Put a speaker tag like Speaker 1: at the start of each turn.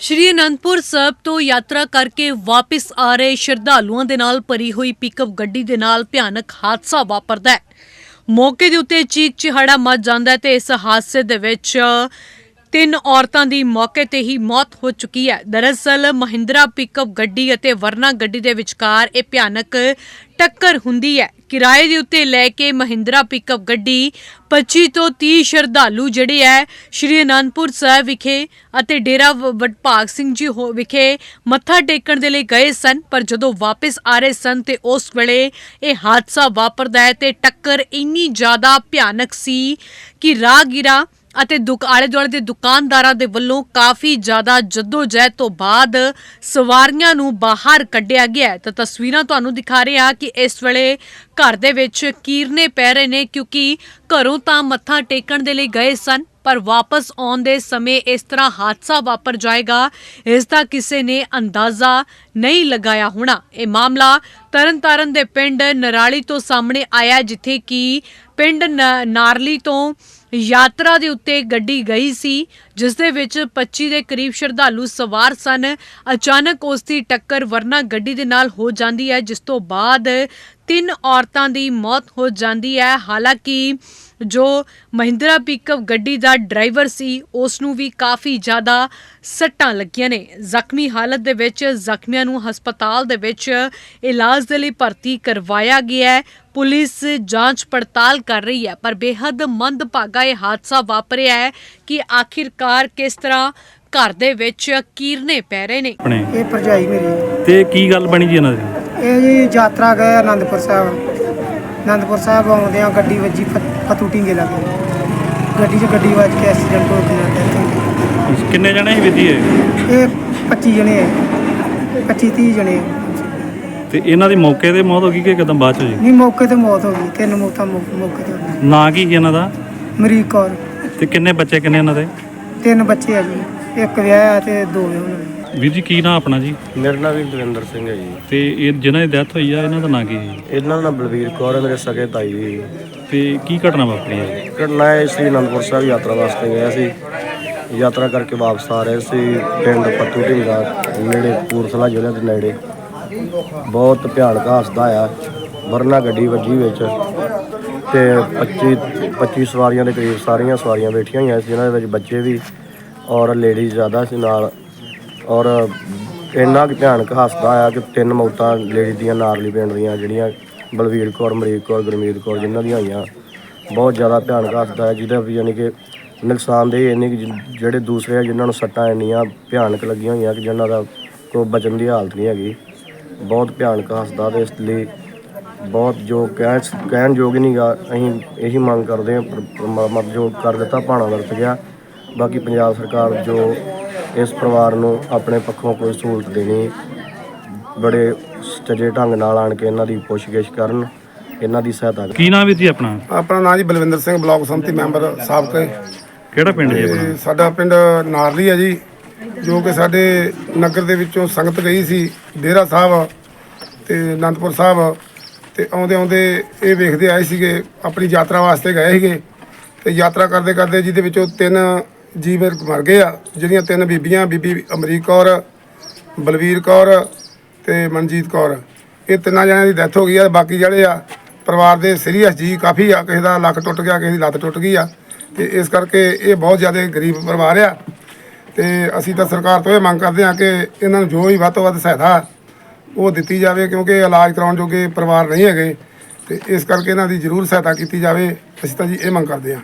Speaker 1: ਸ਼੍ਰੀ ਅਨੰਦਪੁਰ ਸਾਹਿਬ ਤੋਂ ਯਾਤਰਾ ਕਰਕੇ ਵਾਪਸ ਆ ਰਹੇ ਸ਼ਰਧਾਲੂਆਂ ਦੇ ਨਾਲ ਭਰੀ ਹੋਈ ਪਿਕਅਪ ਗੱਡੀ ਦੇ ਨਾਲ ਭਿਆਨਕ ਹਾਦਸਾ ਵਾਪਰਦਾ ਹੈ। ਮੌਕੇ ਦੇ ਉੱਤੇ ਚੀਕ ਚਿਹਾੜਾ ਮਚ ਜਾਂਦਾ ਹੈ ਤੇ ਇਸ ਹਾਦਸੇ ਦੇ ਵਿੱਚ ਤਿੰਨ ਔਰਤਾਂ ਦੀ ਮੌਕੇ ਤੇ ਹੀ ਮੌਤ ਹੋ ਚੁੱਕੀ ਹੈ। ਦਰਅਸਲ ਮਹਿੰਦਰਾ ਪਿਕਅਪ ਗੱਡੀ ਅਤੇ ਵਰਨਾ ਗੱਡੀ ਦੇ ਵਿਚਕਾਰ ਇਹ ਭਿਆਨਕ ਟੱਕਰ ਹੁੰਦੀ ਹੈ। ਕਿਰਾਏ ਦੇ ਉੱਤੇ ਲੈ ਕੇ ਮਹਿੰਦਰਾ ਪਿਕਅਪ ਗੱਡੀ 25 ਤੋਂ 30 ਸ਼ਰਧਾਲੂ ਜਿਹੜੇ ਹੈ, ਸ਼੍ਰੀ ਅਨੰਦਪੁਰ ਸਾਹਿਬ ਵਿਖੇ ਅਤੇ ਡੇਰਾ ਵ- ਵਡਭਾਗ ਸਿੰਘ ਜੀ ਹੋ- ਵਿਖੇ ਮੱਥਾ ਟੇਕਣ ਦੇ ਲਈ ਗਏ ਸਨ, ਪਰ ਜਦੋਂ ਵਾਪਸ ਆ ਰਹੇ ਸਨ ਤੇ ਉਸ ਵੇਲੇ ਇਹ ਹਾਦਸਾ ਵਾਪਰਦਾ ਹੈ ਤੇ ਟੱਕਰ ਇੰਨੀ ਜ਼ਿਆਦਾ ਭਿਆਨਕ ਸੀ ਕਿ ਰਾਹਗੀਰਾਂ ਅਤੇ ਦੁਕ ਆਲੇ ਦੁਆਲੇ ਦੇ ਦੁਕਾਨਦਾਰਾਂ ਦੇ ਵੱਲੋਂ ਕਾਫੀ ਜ਼ਿਆਦਾ ਜਹਿਦ ਤੋਂ ਬਾਅਦ ਸਵਾਰੀਆਂ ਨੂੰ ਬਾਹਰ ਕੱਢਿਆ ਗਿਆ ਹੈ। ਤਾਂ ਤਸਵੀਰਾਂ ਤੁਹਾਨੂੰ ਦਿਖਾ ਰਹੇ ਹਾਂ ਕਿ ਇਸ ਵੇਲੇ ਘਰ ਦੇ ਵਿੱਚ ਕੀਰਨੇ ਪੈ ਰਹੇ ਨੇ ਕਿਉਂਕਿ ਘਰੋਂ ਤਾਂ ਮੱਥਾ ਟੇਕਣ ਦੇ ਲਈ ਗਏ ਸਨ। ਪਰ ਵਾਪਸ ਆਉਣ ਦੇ ਸਮੇਂ ਇਸ ਤਰ੍ਹਾਂ ਹਾਦਸਾ ਵਾਪਰ ਜਾਏਗਾ, ਇਸ ਦਾ ਕਿਸੇ ਨੇ ਅੰਦਾਜ਼ਾ ਨਹੀਂ ਲਗਾਇਆ ਹੋਣਾ। ਇਹ ਮਾਮਲਾ ਤਰਨਤਾਰਨ ਦੇ ਪਿੰਡ ਨਰਾਲੀ ਤੋਂ ਸਾਹਮਣੇ ਆਇਆ, ਜਿੱਥੇ ਕਿ ਪਿੰਡ ਨ- ਨਾਰਲੀ ਤੋਂ ਯਾਤਰਾ ਦੇ ਉੱਤੇ ਗੱਡੀ ਗਈ ਸੀ, ਜਿਸ ਦੇ ਵਿੱਚ 25 ਦੇ ਕਰੀਬ ਸ਼ਰਧਾਲੂ ਸਵਾਰ ਸਨ। ਅਚਾਨਕ ਉਸ ਦੀ ਟੱਕਰ ਵਰਨਾ ਗੱਡੀ ਦੇ ਨਾਲ ਹੋ ਜਾਂਦੀ ਹੈ, ਜਿਸ ਤੋਂ ਬਾਅਦ ਤਿੰਨ ਔਰਤਾਂ ਦੀ ਮੌਤ ਹੋ ਜਾਂਦੀ ਹੈ। ਹਾਲਾਂਕਿ ਜੋ ਮਹਿੰਦਰਾ ਪਿਕਅਪ ਗੱਡੀ ਦਾ ਡਰਾਈਵਰ ਸੀ ਉਸ ਨੂੰ ਵੀ ਕਾਫੀ ਜ਼ਿਆਦਾ ਸੱਟਾਂ ਲੱਗੀਆਂ ਨੇ। ਜ਼ਖਮੀ ਹਾਲਤ ਦੇ ਵਿੱਚ ਜ਼ਖਮੀਆਂ ਨੂੰ ਹਸਪਤਾਲ ਦੇ ਵਿੱਚ ਇਲਾਜ ਦੇ ਲਈ ਭਰਤੀ ਕਰਵਾਇਆ ਗਿਆ ਹੈ। ਪੁਲਿਸ ਜਾਂਚ ਪੜਤਾਲ ਕਰ ਰਹੀ ਹੈ ਪਰ ਬੇहद ਮੰਦਭਾਗਾ ਇਹ ਹਾਦਸਾ ਵਾਪਰਿਆ ਹੈ ਕਿ ਆਖਿਰਕਾਰ ਕਿਸ ਤਰ੍ਹਾਂ ਘਰ ਦੇ ਵਿੱਚ ਕੀਰਨੇ ਪੈ ਰਹੇ ਨੇ।
Speaker 2: ਆਪਣੇ।
Speaker 3: ਇਹ ਭਰਜਾਈ ਮੇਰੀ।
Speaker 2: ਤੇ ਕੀ ਗੱਲ ਬਣੀ ਜੀ ਇਹਨਾਂ ਦੀ?
Speaker 3: ਇਹ ਜੀ ਯਾਤਰਾ ਗਏ ਆਨੰਦਪੁਰ ਸਾਹਿਬ। ਆਨੰਦਪੁਰ ਸਾਹਿਬ ਆਉਂਦਿਆਂ ਗੱਡੀ ਵੱਜੀ ਫਤੂ ਢੀਂਗੇ ਲੱਗੇ ਗੱਡੀ 'ਚ ਗੱਡੀ ਵੱਜ ਕੇ ਐਕਸੀਡੈਂਟ ਹੋ ਗਿਆ
Speaker 2: ਕਿੰਨੇ ਜਣੇ ਸੀ ਵਿਧੀ ਇਹ?
Speaker 3: ਹੋ ਗਈ। ਇਹ 25 ਜਣੇ ਹੈ 25 30 ਜਣੇ ਹੈ।
Speaker 2: ਤੇ ਇਹਨਾਂ ਦੀ ਮੌਕੇ ਤੇ ਮੌਤ ਹੋ ਗਈ ਕਿ ਕਦਮ ਬਾਅਦ ਚ ਜੀ
Speaker 3: ਨਹੀਂ ਮੌਕੇ ਤੇ ਮੌਤ ਹੋ ਗਈ। ਤਿੰਨ ਮੌਤਾਂ ਮੌ- ਮੌਕੇ ਤੇ ਹੋ ਗਈਆਂ।
Speaker 2: ਨਾਂ ਕੀ ਸੀ ਇਹਨਾਂ ਦਾ?
Speaker 3: ਮਰੀਕ ਕੌਰ।
Speaker 2: ਤੇ ਕਿੰਨੇ ਬੱਚੇ ਕਿੰਨੇ ਇਹਨਾਂ ਦੇ?
Speaker 3: ਤਿੰਨ ਬੱਚੇ ਆ ਜੀ। ਇੱਕ ਵਿਆਹਿਆ ਤੇ ਦੋ ਵਿਆਹੁਣ
Speaker 2: ਵੀਰ ਜੀ ਕੀ ਨਾਂ ਆਪਣਾ ਜੀ?
Speaker 4: ਮੇਰਾ ਨਾਮ ਵੀ ਦਵਿੰਦਰ ਸਿੰਘ ਹੈ ਜੀ।
Speaker 2: ਤੇ ਇਹ ਜਿਨ੍ਹਾਂ ਦੀ ਡੈਥ ਹੋਈ ਆ ਇਹਨਾਂ ਦਾ ਨਾਂ ਕੀ ਸੀ
Speaker 4: ਇਹਨਾਂ ਦਾ ਨਾਮ ਬਲਵੀਰ ਕੌਰ ਹੈ ਮੇਰੇ ਸਕੇ ਤਾਈ ਜੀ।
Speaker 2: ਤੇ ਕੀ ਘਟਨਾ ਵਾਪਰੀ ਹੈ?
Speaker 4: ਘਟਨਾ ਹੈ ਸ੍ਰੀ ਅਨੰਦਪੁਰ ਸਾਹਿਬ ਯਾਤਰਾ ਵਾਸਤੇ ਗਏ ਸੀ। ਯਾਤਰਾ ਕਰਕੇ ਵਾਪਸ ਆ ਰਹੇ ਸੀ ਪਿੰਡ ਪੱਤੂ ਢਿੰਗਾ ਨੇੜੇ ਪੂਰਥਲਾ ਜ਼ਿਲ੍ਹੇ ਦੇ ਨੇੜੇ। ਬਹੁਤ ਭਿਆਨਕ ਹਾਦਸਾ ਆ ਵਰਨਾ ਗੱਡੀ ਵੱਜੀ ਵਿੱਚ। ਤੇ 25 25 ਸਵਾਰੀਆਂ ਦੇ ਕਰੀਬ ਸਾਰੀਆਂ ਸਵਾਰੀਆਂ ਬੈਠੀਆਂ ਹੋਈਆਂ ਸੀ ਜਿਨ੍ਹਾਂ ਦੇ ਵਿੱਚ ਬੱਚੇ ਵੀ ਔਰ ਲੇਡੀਜ਼ ਜ਼ਿਆਦਾ ਸੀ ਨਾਲ। ਔਰ ਇੰਨਾ ਕੁ ਭਿਆਨਕ ਹਾਦਸਾ ਆ ਕਿ ਤਿੰਨ ਮੌਤਾਂ ਲੇਡੀ ਦੀਆਂ, ਨਾਰਲੀ ਪਿੰਡ ਦੀਆਂ, ਜਿਹੜੀਆਂ ਬਲਵੀਰ ਕੌਰ ਮਰੀਕ ਕੌਰ, ਗੁਰਮੀਤ ਕੌਰ, ਜਿਨ੍ਹਾਂ ਦੀਆਂ ਹੋਈਆਂ, ਬਹੁਤ ਜ਼ਿਆਦਾ ਭਿਆਨਕ ਹਾਦਸਾ ਹੈ ਜਿਹਦਾ ਵੀ ਯਾਨੀ ਕਿ ਨੁਕਸਾਨਦੇਹ ਇੰਨੀ ਕਿ ਜਿ- ਜਿਹੜੇ ਦੂਸਰੇ ਆ, ਜਿਨ੍ਹਾਂ ਨੂੰ ਸੱਟਾਂ ਇੰਨੀਆਂ ਭਿਆਨਕ ਲੱਗੀਆਂ ਹੋਈਆਂ ਕਿ ਜਿਨ੍ਹਾਂ ਦਾ ਕੋਈ ਬਚਣ ਦੀ ਹਾਲਤ ਨਹੀਂ ਹੈਗੀ, ਬਹੁਤ ਭਿਆਨਕ ਹਾਦਸਾ ਤੇ ਇਸ ਲਈ ਬਹੁਤ ਜੋ ਕਹਿ ਕਹਿਣ ਯੋਗ ਹੀ ਨਹੀਂਗਾ ਅਸੀਂ ਇਹੀ ਮੰਗ ਕਰਦੇ ਹਾਂ, ਪਰ- ਪਰਮਾਤਮਾ ਜੋ ਕਰ ਦਿੱਤਾ, ਭਾਣਾ ਵਰਤ ਗਿਆ। ਬਾਕੀ ਪੰਜਾਬ ਸਰਕਾਰ ਜੋ ਇਸ ਪਰਿਵਾਰ ਨੂੰ ਆਪਣੇ ਪੱਖੋਂ ਕੋਈ ਸਹੂਲਤ ਦੇਣੀ ਬੜੇ ਸੱਚੇ ਢੰਗ ਨਾਲ ਆਣ ਕੇ ਇਹਨਾਂ ਦੀ ਪੁੱਛਗਿੱਛ ਕਰਨ ਇਹਨਾਂ ਦੀ ਸਹਾਇਤਾ
Speaker 2: ਕੀ ਨਾਂ ਵੀਰ ਜੀ ਆਪਣਾ?
Speaker 5: ਆਪਣਾ ਨਾਂ ਜੀ ਬਲਵਿੰਦਰ ਸਿੰਘ ਬਲਾਕ ਸੰਮਤੀ ਮੈਂਬਰ ਸਾਬਕਾ।
Speaker 2: ਕਿਹੜਾ ਪਿੰਡ ਜੀ ਆਪਣਾ?
Speaker 5: ਤੇ ਸਾਡਾ ਪਿੰਡ ਨਾਰਲੀ ਹੈ ਜੀ ਜੋ ਕਿ ਸਾਡੇ ਨਗਰ ਦੇ ਵਿੱਚੋਂ ਸੰਗਤ ਗਈ ਸੀ ਡੇਰਾ ਸਾਹਿਬ ਤੇ ਅਨੰਦਪੁਰ ਸਾਹਿਬ ਤੇ ਆਉਂਦੇ ਆਉਂਦੇ ਇਹ ਵੇਖਦੇ ਆਏ ਸੀਗੇ ਆਪਣੀ ਯਾਤਰਾ ਵਾਸਤੇ ਗਏ ਸੀਗੇ ਤੇ ਯਾਤਰਾ ਕਰਦੇ ਕਰਦੇ ਜਿਹਦੇ ਵਿੱਚੋਂ ਤਿੰਨ ਜੀਵ ਮਰ ਗਏ ਆ। ਜਿਹੜੀਆਂ ਤਿੰਨ ਬੀਬੀਆਂ, ਬੀਬੀ ਅਮਰੀਕ ਕੌਰ, ਬਲਵੀਰ ਕੌਰ ਤੇ ਮਨਜੀਤ ਕੌਰ। ਇਹ ਤਿੰਨਾਂ ਜਣਿਆਂ ਦੀ ਡੈਥ ਹੋ ਗਈ ਆ ਬਾਕੀ ਜਿਹੜੇ ਆ ਪਰਿਵਾਰ ਦੇ ਸੀਰੀਅਸ ਜੀ ਕਾਫੀ ਆ। ਕਿਸੇ ਦਾ ਲੱਕ ਟੁੱਟ ਗਿਆ, ਕਿਸੇ ਦੀ ਲੱਤ ਟੁੱਟ ਗਈ ਆ। ਤੇ ਇਸ ਕਰਕੇ ਇਹ ਬਹੁਤ ਜ਼ਿਆਦਾ ਗਰੀਬ ਪਰਿਵਾਰ ਆ। ਤੇ ਅਸੀਂ ਤਾਂ ਸਰਕਾਰ ਤੋਂ ਇਹ ਮੰਗ ਕਰਦੇ ਹਾਂ ਕਿ ਇਹਨਾਂ ਨੂੰ ਜੋ ਵੀ ਵੱਧ ਤੋਂ ਵੱਧ ਸਹਾਇਤਾ ਉਹ ਦਿੱਤੀ ਜਾਵੇ, ਕਿਉਂਕਿ ਇਲਾਜ ਕਰਾਉਣ ਜੋਗੇ ਪਰਿਵਾਰ ਨਹੀਂ ਹੈਗੇ। ਤੇ ਇਸ ਕਰਕੇ ਇਹਨਾਂ ਦੀ ਜ਼ਰੂਰ ਸਹਾਇਤਾ ਕੀਤੀ ਜਾਵੇ। ਅਸੀਂ ਤਾਂ ਜੀ ਇਹ ਮੰਗ ਕਰਦੇ ਹਾਂ